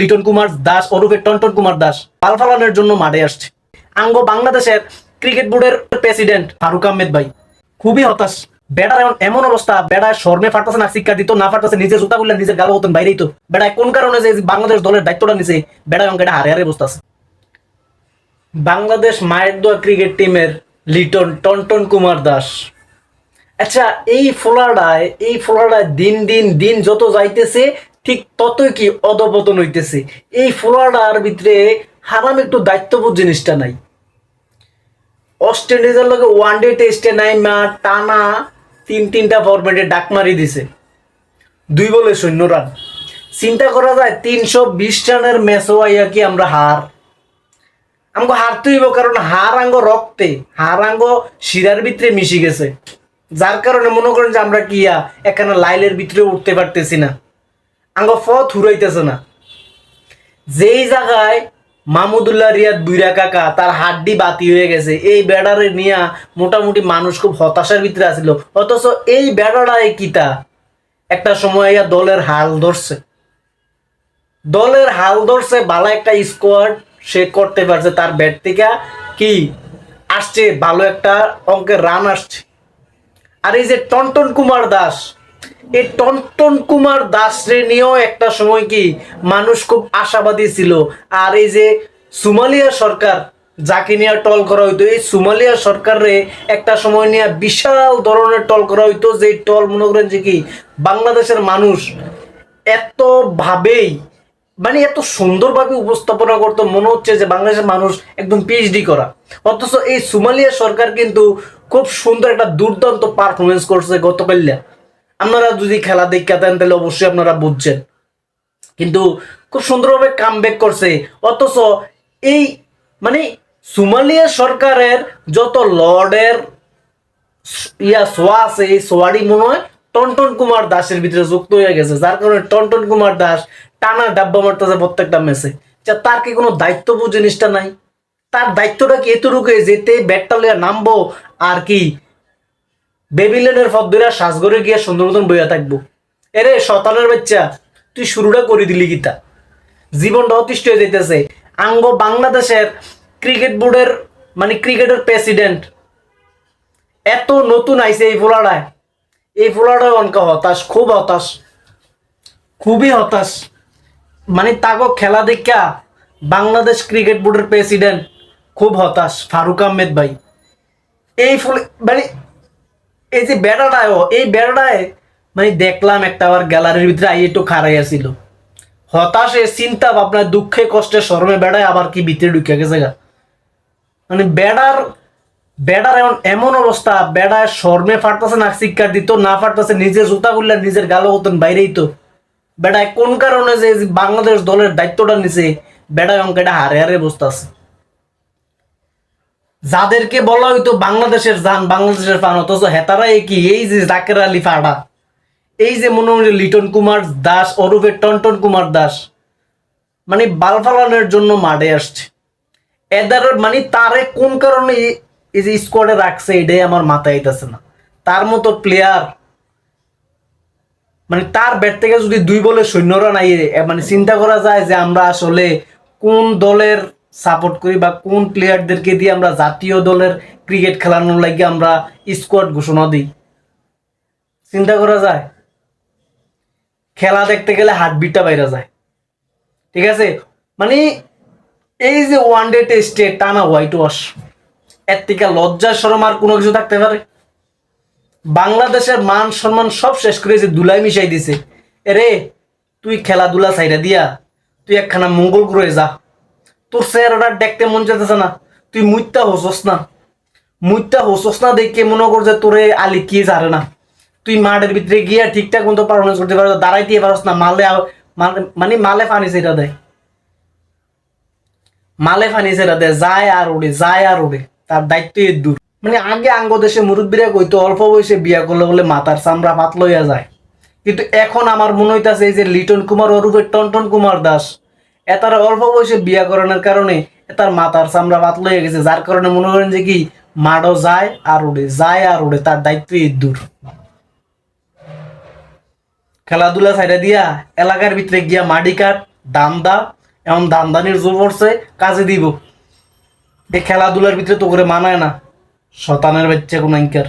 লিটন কুমার দাস ওরফে টন্টন কুমার দাস পাল ফালানোর জন্য মাঠে আসছে। আঙ্গ বাংলাদেশের ক্রিকেট বোর্ডের প্রেসিডেন্ট ফারুক আহমেদ ভাই। খুবই হতাশ। বেড়ার এমন এমন অবস্থা। বেড়ায় শর্মে ফাটতেছে না, শিক্ষা দিত, না ফাটতেছে নিজের জুতা বললে নিজের গালো হতেন বাইরেই তো। বেড়ায় কোন কারণে যে বাংলাদেশ দলের দায়িত্বটা নিছে, বেড়ায় অঙ্কটা হারে হারে বসতেছে। বাংলাদেশ মায়ের দোয়া ক্রিকেট টিমের লিটন টন্টন কুমার দাস। আচ্ছা এই ফ্লোরাডায় এই ফ্লোরাডায় দিন দিন দিন যত যাইতেছে ঠিক ততই কি অধপতন হইতেছে। এই ফ্লোরাডার ভিতরে হারাম একটু দায়িত্ববোধ জিনিসটা নাই। ইন্ডিজের লোকে ওয়ান ডে টেস্টে নাই মা টানা তিন তিনটা ফরম্যাটে ডাক মারি দিছে। দুই বলে শূন্য রান চিন্তা করা যায় তিনশো বিশ রানের ম্যাচও আইয়া কি আমরা হার? আমাকে হারতে হইব কারণ হার আঙ্গ রক্তে, হার আঙ্গ শিরার ভিতরে মিশে গেছে। যার কারণে মনে করেন যে আমরা কি ইয়া এখানে লাইলের ভিতরে উঠতে পারতেছি না। আঙ্গ পথ হুরাইতেছে না। যেই জায়গায় মামুদুল্লাহ রিয়াদ বুইরা কাকা তার হাড্ডি বাতি হয়ে গেছে, এই বেড়ারে নিয়া মোটামুটি মানুষ খুব হতাশার ভিতরে আসিল। অথচ এই বেড়াটায় কিতা একটা সময় ইয়া দলের হাল ধরছে। দলের হাল ধরছে, ভালো একটা স্কোয়াড সে করতে পারছে, তার ব্যাট থেকে কি আসছে, ভালো একটা অঙ্কের রান আসছে। আর এই যে টনটন কুমার দাস এই টনটন কুমার দাস নিয়েও একটা সময় কি মানুষ খুব আশাবাদী ছিল। আর এই যে সুমালিয়া সরকার যাকে নিয়ে টল করা হইতো, এই সুমালিয়া সরকারে একটা সময় নিয়ে বিশাল ধরনের টল করা হইতো যে টল, মনে করেন যে কি বাংলাদেশের মানুষ এত ভাবেই মানে এত সুন্দরভাবে উপস্থাপনা করতো, মনে হচ্ছে যে বাংলাদেশের মানুষ একদম পিএইচডি করা। অথচ এই সুমালিয়া সরকার কিন্তু খুব সুন্দর একটা দুর্দান্ত পারফরমেন্স করছে গতকাল্যা আপনারা যদি খেলা দেখা দেন, তাহলে অবশ্যই আপনারা বুঝছেন। কিন্তু খুব সুন্দরভাবে কাম করছে। অথচ এই মানে সুমালিয়া সরকারের যত লর্ডের ইয়া সোয়া আছে, এই সোয়ারি মনে হয় টনটন কুমার দাসের ভিতরে যুক্ত হয়ে গেছে। যার কারণে টনটন কুমার দাস টানা ডাব্বা মারতেছে প্রত্যেকটা ম্যাচে যা তার কি কোনো দায়িত্ববোধ জিনিসটা নাই? তার দায়িত্বটা কি এতটুকু যেতে ব্যাটটা লইয়া নামবো আর কি বেবিলেনের ফদ্দুরা সাজগরে গিয়ে সুন্দর মতন বইয়া থাকব। এরে শতানের বাচ্চা, তুই শুরুটা করে দিলি গীতা। জীবনটা অতিষ্ঠ হয়ে যাইতেছে। আঙ্গ বাংলাদেশের ক্রিকেট বোর্ডের মানে ক্রিকেটের প্রেসিডেন্ট। এত নতুন আইছে এই ফোলাডায়। এই ফোলাডায় অনকা হতাশ, খুব হতাশ। খুবই হতাশ। মানে তাকে খেলা দেখা বাংলাদেশ ক্রিকেট বোর্ডের প্রেসিডেন্ট খুব হতাশ, ফারুক আহমেদ ভাই। এই ফুল মানে এই যে বেড়াটায় এই বেড়াটায় মানে দেখলাম একটা আবার গ্যালারির ভিতরে আই একটু খারাই আসিল হতাশে, চিন্তা ভাবনা, দুঃখে, কষ্টে শরমে বেড়ায় আবার কি ভিতরে ঢুকে গেছে গা। মানে বেড়ার বেড়ার এমন এমন অবস্থা, বেড়ায় শর্মে ফাটতেছে না শিক্ষা দিত, না ফাটতেছে, নিজে জুতা করলে নিজের গালো হতেন বাইরেই তো। বেড়ায় কোন কারণে যে বাংলাদেশ দলের দায়িত্বটা নিছে, বেড়ায় অঙ্কটা হারে হারে বসতেছে। যাদেরকে বলা হইতো বাংলাদেশের জান, বাংলাদেশের ফান, অথচ হেতারা কি এই যে জাকের আলী ফাড়া, এই যে মনে হয় লিটন কুমার দাস, অরূপের টনটন কুমার দাস মানে বাল ফালানোর জন্য মাঠে আসছে। এদের মানে তারে কোন কারণে এই যে স্কোয়াডে রাখছে, এটাই আমার মাথায় আইতাছে না। তার মতো প্লেয়ার মানে তার ব্যাট থেকে যদি দুই বলে সৈন্যরা নাই মানে চিন্তা করা যায় যে আমরা আসলে কোন দলের সাপোর্ট করি বা কোন প্লেয়ারদেরকে দিয়ে আমরা জাতীয় দলের ক্রিকেট খেলানোর লাগে আমরা স্কোয়াড ঘোষণা দিই। চিন্তা করা যায়? খেলা দেখতে গেলে হার্টবিটটা বাইরে যায়। ঠিক আছে? মানে এই যে ওয়ান ডে টেস্টে টানা হোয়াইট ওয়াশ এর থেকে লজ্জা, শরম আর কোনো কিছু থাকতে পারে? বাংলাদেশের মান সম্মান সব শেষ করে যে দুলাই মিশাই দিছে। এরে, তুই খেলাধুলা সাইডা দিয়া, তুই একখানা মঙ্গল গ্রহে যা। তোর চেহারাটা দেখতে মন যেতেছে না। তুই মুইতা হোসস না। মুইতা হোসস না দেখে মনে কর যে তোরে আলি কি জারে না। তুই মাঠের ভিতরে গিয়া ঠিকঠাক মতো পারফরমেন্স করতে পারো দাঁড়াইতে পারস না, মালে মানে মালে ফানি সেটা দেয়। মালে ফানি সেটা দেয়, যায় আর উড়ে, যায় আর উড়ে, তার দায়িত্ব এর দূর। মানে আগে আঙ্গ দেশে মুরব্বীরা কইতো, অল্প বয়সে বিয়া করলে বলে মাথার চামড়া পাত লইয়া যায়। কিন্তু এখন আমার মনে হইতাছে এই যে লিটন কুমার, অরূপের টনটন কুমার দাস। এতার অল্প বয়সে বিয়া করানোর কারণে এতার মাথার চামড়া পাত লইয়া গেছে, যার কারণে মনে করেন যে কি মাডো যায় আর উড়ে, যায় আর উড়ে, তার দায়িত্ব দূর। খেলাধুলা ছাইড়া দিয়া এলাকার ভিতরে গিয়া মাটি কাট, দান্দা, এমন দান্দানির জোর পড়ছে, কাজে দিব। এই খেলাধুলার ভিতরে তো করে মানায় না। শতানের বাচ্চা কোন অ্যাঙ্কার